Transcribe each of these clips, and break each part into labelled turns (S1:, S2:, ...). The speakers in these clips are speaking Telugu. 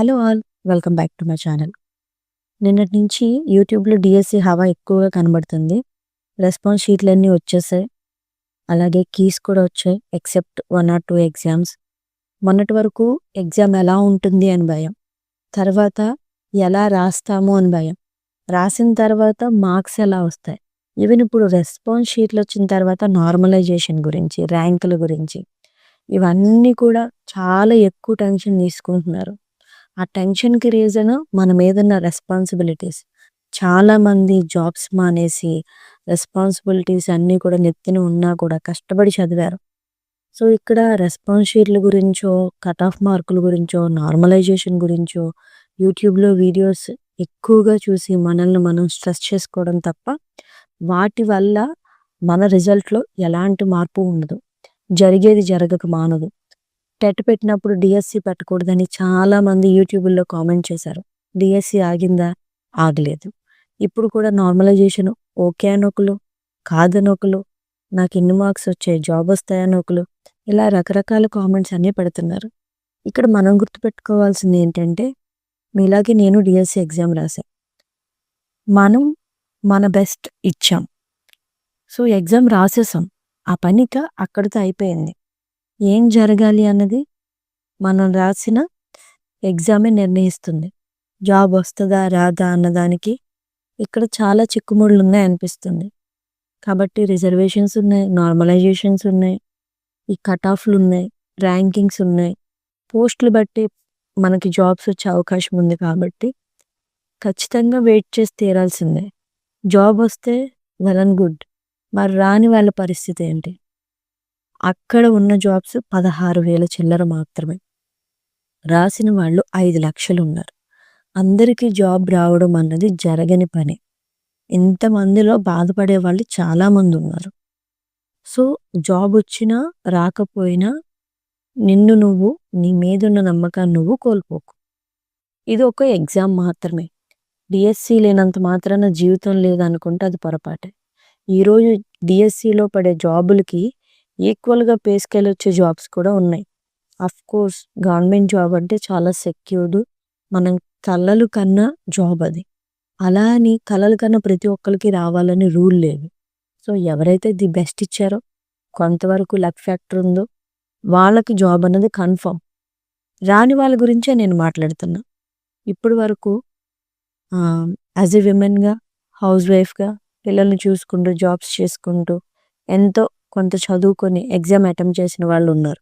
S1: Hello all welcome back to my channel నిన్నటి నుంచి యూట్యూబ్లో డిఎస్సి హవా ఎక్కువగా కనబడుతుంది. రెస్పాన్స్ షీట్లన్నీ వచ్చేసాయి. అలాగే కీస్ కూడా వచ్చాయి except one or two exams మొన్నటి వరకు ఎగ్జామ్ ఎలా ఉంటుంది అని భయం. తర్వాత ఎలా రాస్తాము అని భయం. రాసిన తర్వాత మార్క్స్ ఎలా వస్తాయి. ఈవెన్ ఇప్పుడు రెస్పాన్స్ షీట్లు వచ్చిన తర్వాత నార్మలైజేషన్ గురించి ర్యాంకుల గురించి ఇవన్నీ కూడా చాలా ఎక్కువ టెన్షన్ తీసుకుంటున్నారు. ఆ టెన్షన్కి రీజన్ మన మీద ఉన్న రెస్పాన్సిబిలిటీస్. చాలామంది జాబ్స్ మానేసి రెస్పాన్సిబిలిటీస్ అన్నీ కూడా నెత్తిన ఉన్నా కూడా కష్టపడి చదివారు. సో ఇక్కడ రెస్పాన్స్ షీట్ల గురించో కట్ ఆఫ్ మార్కుల గురించో నార్మలైజేషన్ గురించో యూట్యూబ్లో వీడియోస్ ఎక్కువగా చూసి మనల్ని మనం స్ట్రెస్ చేసుకోవడం తప్ప వాటి వల్ల మన రిజల్ట్లో ఎలాంటి మార్పు ఉండదు. జరిగేది జరగక మానదు. టెట్ పెట్టినప్పుడు డిఎస్సి పెట్టకూడదని చాలా మంది యూట్యూబ్లో కామెంట్ చేశారు. డిఎస్సి ఆగిందా? ఆగలేదు. ఇప్పుడు కూడా నార్మలైజేషన్ ఓకే అని ఒకరు కాదని ఒకరు నాకు ఎన్ని మార్క్స్ వచ్చాయి జాబ్ వస్తాయని ఒకరు ఇలా రకరకాల కామెంట్స్ అన్నీ పెడుతున్నారు. ఇక్కడ మనం గుర్తుపెట్టుకోవాల్సింది ఏంటంటే మీలాగే నేను డిఎస్సి ఎగ్జామ్ రాశాను మనం మన బెస్ట్ ఇచ్చాం. సో ఎగ్జామ్ రాసేసాం. ఆ పనిక అక్కడితో అయిపోయింది. ఏం జరగాలి అన్నది మనం రాసిన ఎగ్జామే నిర్ణయిస్తుంది. జాబ్ వస్తుందా రాదా అన్నదానికి ఇక్కడ చాలా చిక్కుముళ్ళు ఉన్నాయి అనిపిస్తుంది. కాబట్టి రిజర్వేషన్స్ ఉన్నాయి నార్మలైజేషన్స్ ఉన్నాయి ఈ కట్ ఆఫ్లు ఉన్నాయి ర్యాంకింగ్స్ ఉన్నాయి. పోస్టులు బట్టి మనకి జాబ్స్ వచ్చే అవకాశం ఉంది కాబట్టి ఖచ్చితంగా వెయిట్ చేసి తీరాల్సిందే. జాబ్ వస్తే వెల్ అండ్ గుడ్. మరి రాని వాళ్ళ పరిస్థితి ఏంటి? అక్కడ ఉన్న జాబ్స్ పదహారు వేల చిల్లర మాత్రమే. రాసిన వాళ్ళు ఐదు లక్షలు ఉన్నారు. అందరికీ జాబ్ రావడం అన్నది జరగని పని. ఇంతమందిలో బాధపడే వాళ్ళు చాలామంది ఉన్నారు. సో జాబ్ వచ్చినా రాకపోయినా నిన్ను నువ్వు నీ మీదున్న నమ్మకాన్ని నువ్వు కోల్పోకు. ఇది ఒక ఎగ్జామ్ మాత్రమే. డిఎస్సి లేనంత మాత్రాన జీవితం లేదనుకుంటే అది పొరపాటే. ఈరోజు డిఎస్సిలో పడే జాబులకి ఈక్వల్గా పే స్కేల్ వచ్చే జాబ్స్ కూడా ఉన్నాయి. అఫ్ కోర్స్ గవర్నమెంట్ జాబ్ అంటే చాలా సెక్యూర్డ్ మనం కళ్ళలు కన్నా జాబ్ అది. అలా అని కళలు కన్నా ప్రతి ఒక్కరికి రావాలని రూల్ లేదు. సో ఎవరైతే ది బెస్ట్ ఇచ్చారో కొంతవరకు లక్ ఫ్యాక్టర్ ఉందో వాళ్ళకి జాబ్ అన్నది కన్ఫర్మ్ రాని వాళ్ళ గురించే నేను మాట్లాడుతున్నా. ఇప్పటి వరకు యాజ్ ఎ విమెన్గా హౌస్ వైఫ్గా పిల్లల్ని చూసుకుంటూ జాబ్స్ చేసుకుంటూ ఎంతో కొంత చదువుకొని ఎగ్జామ్ అటెంప్ట్ చేసిన వాళ్ళు ఉన్నారు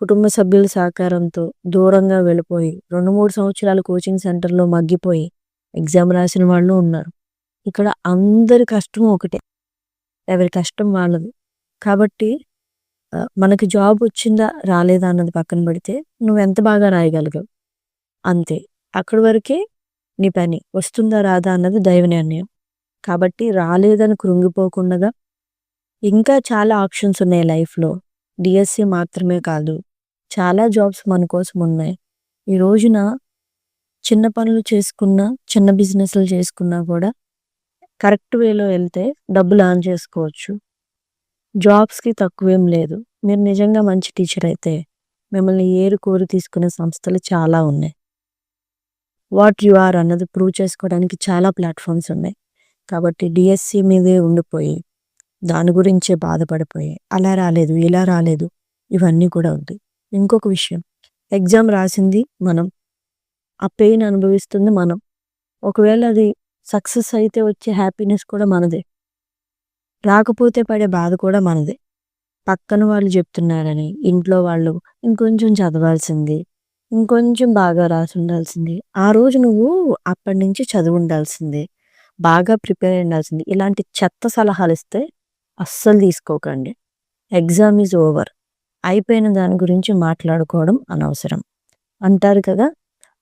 S1: కుటుంబ సభ్యుల సహకారంతో దూరంగా వెళ్ళిపోయి రెండు మూడు సంవత్సరాలు కోచింగ్ సెంటర్లో మగ్గిపోయి ఎగ్జామ్ రాసిన వాళ్ళు ఉన్నారు. ఇక్కడ అందరి కష్టం ఒకటే. ఎవరి కష్టం వాళ్ళది. కాబట్టి మనకి జాబ్ వచ్చిందా రాలేదా అన్నది పక్కన పెడితే నువ్వు ఎంత బాగా రాయగలిగావు? అంతే. అక్కడి వరకే నీ పని వస్తుందా రాదా అన్నది దైవ నిర్ణయం. కాబట్టి రాలేదని కృంగిపోకుండా ఇంకా చాలా ఆప్షన్స్ ఉన్నాయి లైఫ్లో. డిఎస్సి మాత్రమే కాదు. చాలా జాబ్స్ మన కోసం ఉన్నాయి. ఈ రోజున చిన్న పనులు చేసుకున్నా చిన్న బిజినెస్లు చేసుకున్నా కూడా కరెక్ట్ వేలో వెళ్తే డబ్బులు ఆన్ చేసుకోవచ్చు. జాబ్స్కి తక్కువేం లేదు. మీరు నిజంగా మంచి టీచర్ అయితే మిమ్మల్ని ఏరు కోరి తీసుకునే సంస్థలు చాలా ఉన్నాయి. వాట్ యు ఆర్ అన్నది ప్రూవ్ చేసుకోవడానికి చాలా ప్లాట్ఫామ్స్ ఉన్నాయి. కాబట్టి డిఎస్సి మీదే ఉండిపోయి దాని గురించే బాధపడిపోయాయి అలా రాలేదు ఇలా రాలేదు. ఇవన్నీ కూడా ఉంది ఇంకొక విషయం. ఎగ్జామ్ రాసింది మనం. ఆ పెయిన్ అనుభవిస్తుంది మనం. ఒకవేళ అది సక్సెస్ అయితే వచ్చే హ్యాపీనెస్ కూడా మనదే. రాకపోతే పడే బాధ కూడా మనదే. పక్కన వాళ్ళు చెప్తున్నారని ఇంట్లో వాళ్ళు ఇంకొంచెం చదవాల్సింది ఇంకొంచెం బాగా రాసి ఉండాల్సింది. ఆ రోజు నువ్వు అప్పటి నుంచి చదువు ఉండాల్సిందే బాగా ప్రిపేర్ ఉండాల్సింది. ఇలాంటి చెత్త సలహాలు ఇస్తే అస్సలు తీసుకోకండి. Exam is over. అయిపోయిన దాని గురించి మాట్లాడుకోవడం అనవసరం. అంటారు కదా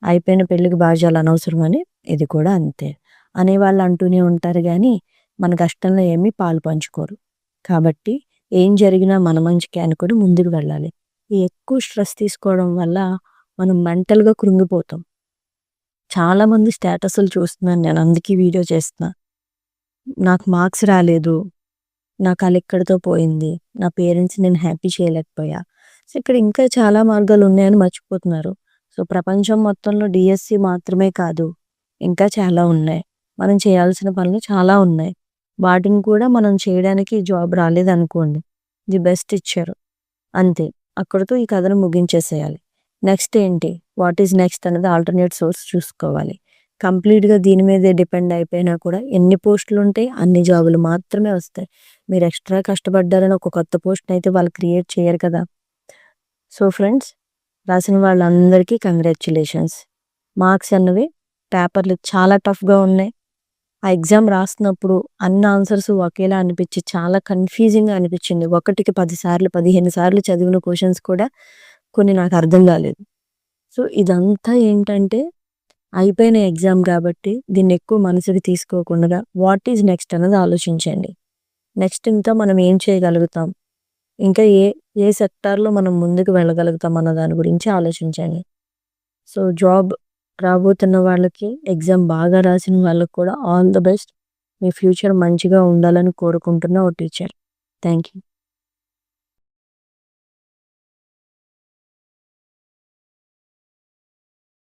S1: అయిపోయిన పెళ్ళికి బాజాలు అనవసరం అని ఇది కూడా అంతే. అనేవాళ్ళు అంటూనే ఉంటారు కానీ మన కష్టంలో ఏమీ పాలు పంచుకోరు. కాబట్టి ఏం జరిగినా మన మంచికే అనుకుని ముందుకు వెళ్ళాలి. ఈ ఎక్కువ స్ట్రెస్ తీసుకోవడం వల్ల మనం మెంటల్గా కృంగిపోతాం. చాలామంది స్టేటస్లు చూస్తున్నాను నేను అందుకే వీడియో చేస్తున్నా. నాకు మార్క్స్ రాలేదు. నా కళ ఎక్కడితో పోయింది? నా పేరెంట్స్ నేను హ్యాపీ చేయలేకపోయా? సో ఇక్కడ ఇంకా చాలా మార్గాలు ఉన్నాయని మర్చిపోతున్నారు. సో ప్రపంచం మొత్తంలో డిఎస్సి మాత్రమే కాదు ఇంకా చాలా ఉన్నాయి. మనం చేయాల్సిన పనులు చాలా ఉన్నాయి. వాటిని కూడా మనం చేయడానికి జాబ్ రాలేదనుకోండి ది బెస్ట్ ఇచ్చారు అంతే. అక్కడితో ఈ కథను ముగించేసేయాలి. నెక్స్ట్ ఏంటి? వాట్ ఈజ్ నెక్స్ట్ అనేది ఆల్టర్నేట్ సోర్స్ చూసుకోవాలి. కంప్లీట్గా దీని మీదే డిపెండ్ అయిపోయినా కూడా ఎన్ని పోస్టులు ఉంటాయి అన్ని జాబులు మాత్రమే వస్తాయి. మీరు ఎక్స్ట్రా కష్టపడ్డారని ఒక కొత్త పోస్ట్ అయితే వాళ్ళు క్రియేట్ చేయరు కదా. సో ఫ్రెండ్స్ రాసిన వాళ్ళందరికీ కంగ్రాచ్యులేషన్స్ మార్క్స్ అన్నవి పేపర్లు చాలా టఫ్గా ఉన్నాయి. ఆ ఎగ్జామ్ రాస్తున్నప్పుడు అన్ని ఆన్సర్స్ ఒకేలా అనిపించి చాలా కన్ఫ్యూజింగ్గా అనిపించింది. ఒకటికి పది సార్లు పదిహేను సార్లు చదివిన క్వశ్చన్స్ కూడా కొన్ని నాకు అర్థం కాలేదు. సో ఇదంతా ఏంటంటే అయిపోయిన ఎగ్జామ్ కాబట్టి దీన్ని ఎక్కువ మనసుకి తీసుకోకుండా వాట్ ఈజ్ నెక్స్ట్ అన్నది ఆలోచించండి. నెక్స్ట్ ఇంకా మనం ఏం చేయగలుగుతాం? ఇంకా ఏ ఏ సెక్టార్లో మనం ముందుకు వెళ్ళగలుగుతాం అన్న దాని గురించి ఆలోచించండి. సో జాబ్ రాబోతున్న వాళ్ళకి ఎగ్జామ్ బాగా రాసిన వాళ్ళకి కూడా ఆల్ ద బెస్ట్. మీ ఫ్యూచర్ మంచిగా ఉండాలని కోరుకుంటున్న ఓ టీచర్. Thank you